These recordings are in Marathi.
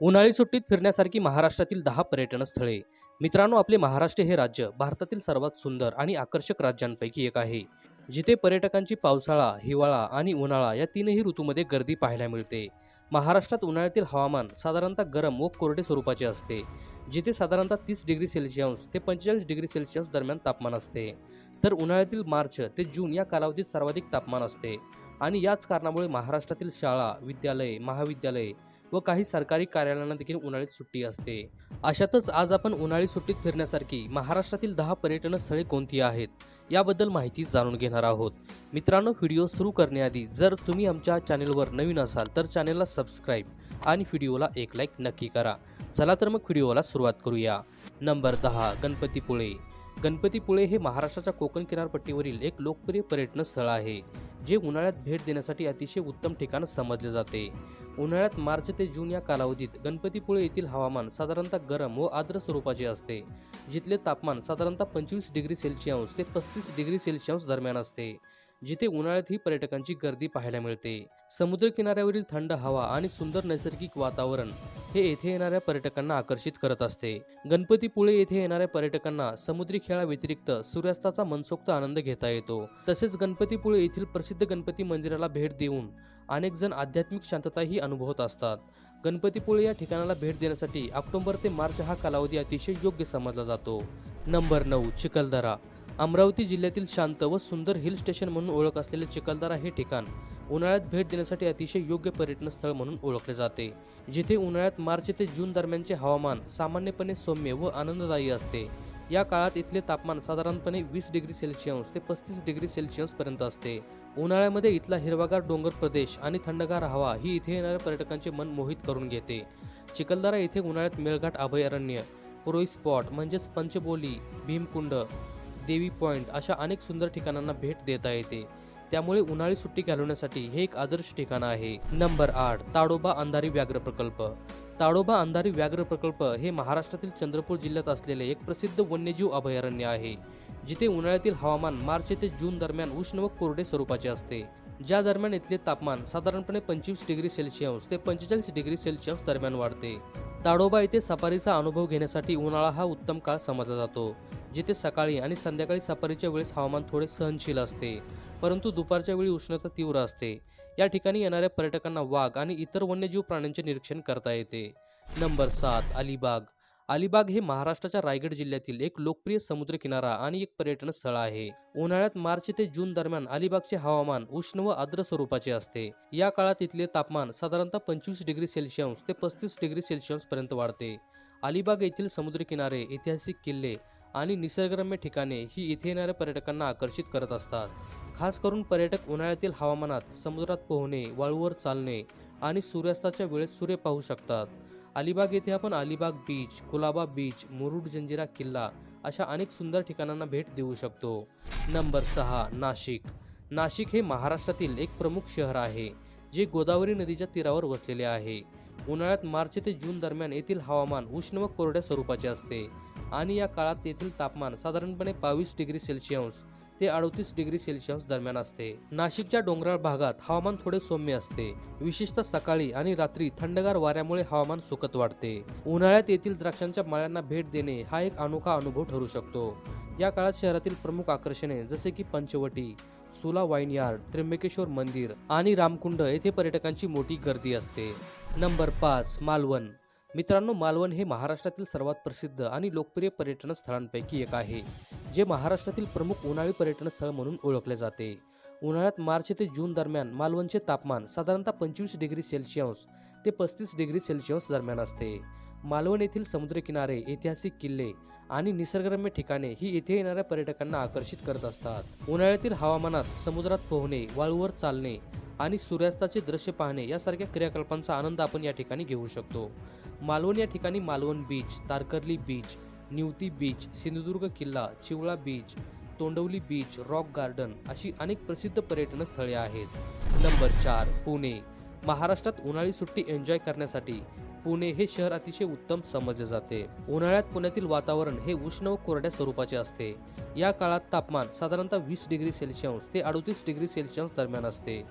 उन्हाळी सुट्टीत फिरण्यासारखी महाराष्ट्रातील दहा पर्यटन स्थळे. मित्रांनो आपले महाराष्ट्र हे राज्य भारतातील सर्वात सुंदर आणि आकर्षक राज्यांपैकी एक आहे. जिथे पर्यटकांची पावसाळा हिवाळा आणि उन्हाळा या तीनही ऋतूमध्ये गर्दी पाहायला मिळते. महाराष्ट्रात उन्हाळ्यातील हवामान साधारणतः गरम व कोरडे स्वरूपाचे असते जिथे साधारणतः तीस डिग्री सेल्सिअस ते पंचेचाळीस डिग्री सेल्सिअस दरम्यान तापमान असते. तर उन्हाळ्यातील मार्च ते जून या कालावधीत सर्वाधिक तापमान असते आणि याच कारणामुळे महाराष्ट्रातील शाळा विद्यालय महाविद्यालय व काही सरकारी कार्यालयांना देखील उन्हाळ्यात सुट्टी असते. अशातच आज आपण उन्हाळी सुट्टीत फिरण्यासारखी महाराष्ट्रातील दहा पर्यटन स्थळे कोणती आहेत याबद्दल माहिती जाणून घेणार आहोत. मित्रांनो व्हिडिओ सुरू करण्याआधी जर तुम्ही आमच्या चॅनेलवर नवीन असाल तर चॅनेलला सबस्क्राईब आणि व्हिडिओला एक लाईक नक्की करा. चला तर मग व्हिडिओला सुरुवात करूया. नंबर दहा गणपतीपुळे. गणपतीपुळे हे महाराष्ट्राच्या कोकण किनारपट्टीवरील एक लोकप्रिय पर्यटन स्थळ आहे जे उन्हाळ्यात भेट देण्यासाठी अतिशय उत्तम ठिकाण समजले जाते. उन्हाळ्यात मार्च ते जून या कालावधीत गणपतीपुळे येथील हवामान साधारणतः गरम व आर्द्र स्वरूपाचे असते जिथले तापमान साधारणतः पंचवीस डिग्री सेल्सिअंश ते पस्तीस डिग्री सेल्सिअंश दरम्यान असते जिथे उन्हाळ्यातही पर्यटकांची गर्दी पाहायला मिळते. समुद्र किनाऱ्यावरील थंड हवा आणि सुंदर नैसर्गिक वातावरण हे येथे येणाऱ्या पर्यटकांना आकर्षित करत असते. गणपतीपुळे येथे येणाऱ्या पर्यटकांना समुद्री खेळाव्यतिरिक्त सूर्यास्ताचा मनसोक्त आनंद घेता येतो. तसेच गणपतीपुळे येथील प्रसिद्ध गणपती मंदिराला भेट देऊन अनेक जण आध्यात्मिक शांतताही अनुभवत असतात. गणपतीपुळे या ठिकाणाला भेट देण्यासाठी ऑक्टोबर ते मार्च हा कालावधी अतिशय योग्य समजला जातो. नंबर नऊ चिखलदरा. अमरावती जिल्ह्यातील शांत व सुंदर हिल स्टेशन म्हणून ओळख असलेले चिखलदरा हे ठिकाण उन्हाळ्यात भेट देण्यासाठी अतिशय योग्य पर्यटन स्थळ म्हणून ओळखले जाते. जिथे उन्हाळ्यात मार्च ते जून दरम्यानचे हवामान सामान्यपणे सौम्य व आनंददायी असते. या काळात इथले तापमान साधारणपणे वीस डिग्री सेल्सिअस ते पस्तीस डिग्री सेल्सिअस पर्यंत असते. उन्हाळ्यामध्ये इथला हिरवागार डोंगर प्रदेश आणि थंडगार हवा ही इथे येणाऱ्या पर्यटकांचे मन मोहित करून घेते. चिखलदरा येथे उन्हाळ्यात मेळघाट अभयारण्य पुरोई स्पॉट म्हणजेच पंचबोली भीमकुंड देवी पॉइंट अशा अनेक सुंदर ठिकाणांना भेट देता येते. त्यामुळे उन्हाळी सुट्टी घालवण्यासाठी हे एक आदर्श ठिकाण आहे. नंबर आठ ताडोबा अंधारी व्याघ्र प्रकल्प. ताडोबा अंधारी व्याघ्र प्रकल्प हे महाराष्ट्रातील चंद्रपूर जिल्ह्यात असलेले एक प्रसिद्ध वन्यजीव अभयारण्य आहे. जिथे उन्हाळ्यातील हवामान मार्च ते जून दरम्यान उष्ण व कोरडे स्वरूपाचे असते. ज्या दरम्यान इथले तापमान साधारणपणे पंचवीस डिग्री सेल्सिअस ते पंचेचाळीस डिग्री सेल्सिअस दरम्यान वाढते. ताडोबा येथे सफारीचा अनुभव घेण्यासाठी उन्हाळा हा उत्तम काळ समजला जातो जिथे सकाळी आणि संध्याकाळी सफारीच्या वेळेस हवामान थोडे सहनशील असते परंतु दुपारच्या वेळी उष्णता तीव्र असते. या ठिकाणी येणाऱ्या पर्यटकांना वाघ आणि इतर वन्यजीव प्राण्यांचे निरीक्षण करता येते. नंबर सात अलिबाग. अलिबाग हे महाराष्ट्राच्या रायगड जिल्ह्यातील एक लोकप्रिय समुद्रकिनारा आणि एक पर्यटन स्थळ आहे. उन्हाळ्यात मार्च ते जून दरम्यान अलिबागचे हवामान उष्ण व आर्द्र स्वरूपाचे असते. या काळात इथले तापमान साधारणतः पंचवीस डिग्री सेल्सिअस ते पस्तीस डिग्री सेल्सिअस पर्यंत वाढते. अलिबाग येथील समुद्रकिनारे ऐतिहासिक किल्ले आणि निसर्गरम्य ठिकाणे ही इथे येणाऱ्या पर्यटकांना आकर्षित करत असतात. खास करून पर्यटक उन्हाळ्यातील हवामानात समुद्रात पोहणे वाळूवर चालणे आणि सूर्यास्ताच्या वेळेत सूर्य पाहू शकतात. अलिबाग येथे आपण अलिबाग बीच कुलाबा बीच मुरुड जंजिरा किल्ला अशा अनेक सुंदर ठिकाणांना भेट देऊ शकतो. नंबर सहा नाशिक. नाशिक हे महाराष्ट्रातील एक प्रमुख शहर आहे जे गोदावरी नदीच्या तीरावर वसलेले आहे. उन्हाळ्यात मार्च ते जून दरम्यान येथील हवामान उष्ण व कोरड्या स्वरूपाचे असते आणि या काळात येथील तापमान साधारणपणे बावीस डिग्री सेल्सिअस ते अडतीस डिग्री सेल्सिअस दरम्यान असते. नाशिकच्या डोंगराळ भागात हवामान थोडे सौम्य असते. विशेषतः सकाळी आणि रात्री थंडगार वाऱ्यामुळे हवामान सुखत वाढते. उन्हाळ्यात येथील द्राक्षांच्या माळ्यांना भेट देणे हा एक अनोखा अनुभव ठरू शकतो. या काळात शहरातील प्रमुख आकर्षणे जसे की पंचवटी सुला वाईन यार्ड त्र्यंबकेश्वर मंदिर आणि रामकुंड येथे पर्यटकांची मोठी गर्दी असते. नंबर पाच मालवण. मित्रांनो मालवण हे महाराष्ट्रातील सर्वात प्रसिद्ध आणि लोकप्रिय पर्यटन स्थळांपैकी एक आहे जे महाराष्ट्रातील प्रमुख उन्हाळी पर्यटन स्थळ म्हणून ओळखले जाते. उन्हाळ्यात मार्च ते जून दरम्यान मालवणचे तापमान साधारणतः पंचवीस डिग्री सेल्सिअस ते पस्तीस डिग्री सेल्सिअस दरम्यान असते. मालवण येथील समुद्रकिनारे ऐतिहासिक किल्ले आणि निसर्गरम्य ठिकाणे ही येथे येणाऱ्या पर्यटकांना आकर्षित करत असतात. उन्हाळ्यातील हवामानात समुद्रात पोहणे वाळूवर चालणे आणि सूर्यास्ताचे दृश्य पाहणे यासारख्या क्रियाकल्पांचा आनंद आपण या ठिकाणी घेऊ शकतो. मालवण या ठिकाणी Malvan beach Tarkarli beach Nivati beach Sindhudurg किल्ला Chivla beach Tondavali beach rock garden अशी अनेक प्रसिद्ध पर्यटन स्थळे आहेत. नंबर चार पुणे. महाराष्ट्रात उन्हाळी सुट्टी एन्जॉय करण्यासाठी पुणे हे शहर अतिशय उत्तम समजले जाते. उन्हाळ्यात पुण्यातील वातावरण हे उष्ण व कोरड्या स्वरूपाचे असते. या काळात तापमान साधारणतः वीस डिग्री सेल्सिअस ते अडतीस डिग्री सेल्सिअस दरम्यान असते.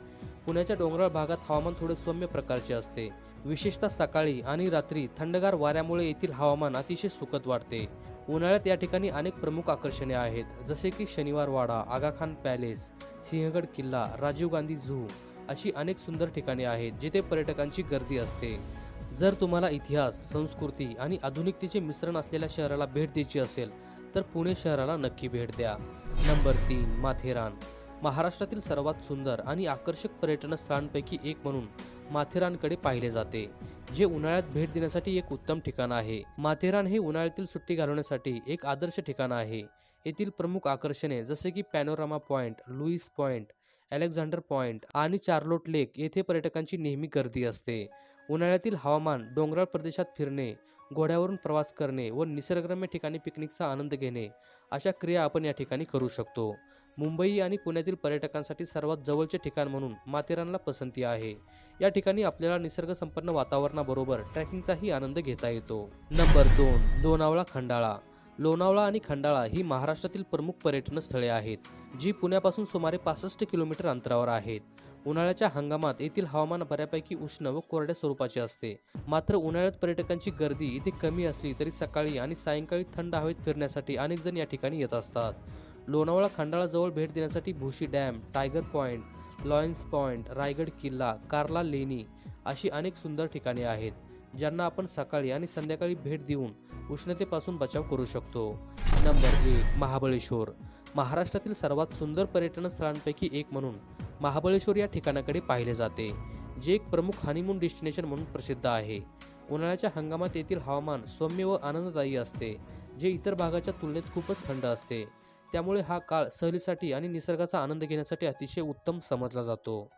पुण्याच्या डोंगराळ भागात हवामान थोडे सौम्य प्रकारचे असते. विशेषतः सकाळी आणि रात्री थंडगार वाऱ्यामुळे येथील हवामान अतिशय सुखद वाटते. उन्हाळ्यात या ठिकाणी अनेक प्रमुख आकर्षणे आहेत जसे की शनिवार वाडा आगाखान पॅलेस सिंहगड किल्ला राजीव गांधी झू अशी अनेक सुंदर ठिकाणे आहेत जिथे पर्यटकांची गर्दी असते. जर तुम्हाला इतिहास संस्कृती आणि आधुनिकतेचे मिश्रण असलेल्या शहराला भेट द्यायची असेल तर पुणे शहराला नक्की भेट द्या. नंबर तीन माथेरान. महाराष्ट्रातील सर्वात सुंदर आणि आकर्षक पर्यटन स्थळांपैकी एक म्हणून माथेरानकडे पाहिले जाते जे उन्हाळ्यात भेट देण्यासाठी एक उत्तम ठिकाण आहे. माथेरान हे उन्हाळ्यातील सुट्टी घालवण्यासाठी एक आदर्श ठिकाण आहे. येथील प्रमुख आकर्षणे जसे की panorama point Louise point Alexander point आणि चार्लोट लेक येथे पर्यटकांची नेहमी गर्दी असते. उन्हाळ्यातील हवामान डोंगराळ प्रदेशात फिरणे घोड्यावरून प्रवास करणे व निसर्गरम्य ठिकाणी पिकनिकचा आनंद घेणे अशा क्रिया आपण या ठिकाणी करू शकतो. मुंबई आणि पुण्यातील पर्यटकांसाठी सर्वात जवळचे ठिकाण म्हणून माथेरानला पसंती आहे. या ठिकाणी आपल्याला निसर्गसंपन्न वातावरणाबरोबर ट्रॅकिंगचाही आनंद घेता येतो. नंबर दोन लोणावळा खंडाळा. लोणावळा आणि खंडाळा ही महाराष्ट्रातील प्रमुख पर्यटन स्थळे आहेत जी पुण्यापासून सुमारे पासष्ट किलोमीटर अंतरावर आहेत. उन्हाळ्याच्या हंगामात येथील हवामान बऱ्यापैकी उष्ण व कोरड्या स्वरूपाचे असते. मात्र उन्हाळ्यात पर्यटकांची गर्दी इथे कमी असली तरी सकाळी आणि सायंकाळी थंड हवेत फिरण्यासाठी अनेक जण या ठिकाणी येत असतात. लोणावळा खंडाळाजवळ भेट देण्यासाठी Bhushi dam tiger point lions point Raigad किल्ला कार्ला लेणी अशी अनेक सुंदर ठिकाणे आहेत ज्यांना आपण सकाळी आणि संध्याकाळी भेट देऊन उष्णतेपासून बचाव करू शकतो. नंबर एक महाबळेश्वर. महाराष्ट्रातील सर्वात सुंदर पर्यटन स्थळांपैकी एक म्हणून महाबळेश्वर या ठिकाणाकडे पाहिले जाते जे एक प्रमुख हनीमून डेस्टिनेशन म्हणून प्रसिद्ध आहे. उन्हाळ्याच्या हंगामात येथील हवामान सौम्य व आनंददायी असते जे इतर भागाच्या तुलनेत खूपच थंड असते. त्यामुळे हा काळ सहलीसाठी आणि निसर्गाचा आनंद घेण्यासाठी अतिशय उत्तम समजला जातो.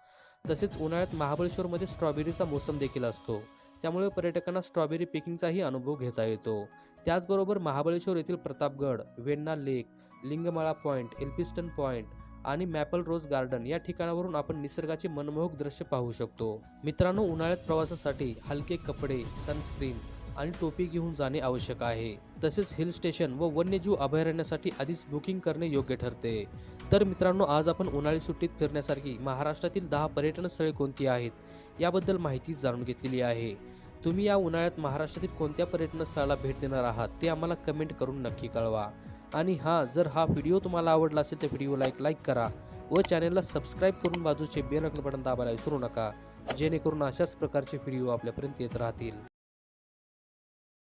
तसेच उन्हाळ्यात महाबळेश्वरमध्ये स्ट्रॉबेरीचा मोसम देखील असतो. त्यामुळे पर्यटकांना स्ट्रॉबेरी पिकिंगचाही अनुभव घेता येतो. त्याचबरोबर महाबळेश्वर येथील Pratapgad Venna lake Lingmala point Elphinstone point आणि मॅपल रोज गार्डन या ठिकाणावरून आपण निसर्गाचे मनमोहक दृश्य पाहू शकतो. मित्रांनो उन्हाळ्यात प्रवासासाठी हलके कपडे सनस्क्रीन आणि टोपी घेऊन जाणे आवश्यक आहे. तसेच हिल स्टेशन व वन्यजीव अभयारण्यासाठी आधीच बुकिंग करणे योग्य ठरते. तर मित्रांनो आज आपण उन्हाळी सुट्टीत फिरण्यासारखी महाराष्ट्रातील दहा पर्यटन स्थळे कोणती आहेत? याबद्दल माहिती जाणून घेतलेली आहे. तुम्ही या उन्हाळ्यात महाराष्ट्रातील कोणत्या पर्यटन स्थळाला भेट देणार आहात ते आम्हाला कमेंट करून नक्की कळवा. आणि हां जर हा व्हिडिओ तुम्हाला आवडला असेल तर व्हिडिओला एक लाईक करा व चॅनलला सबस्क्राईब करून बाजूचे बेल बटन दाबायला विसरू नका जेणेकरून अशाच प्रकारचे व्हिडिओ आपल्यापर्यंत येत राहतील.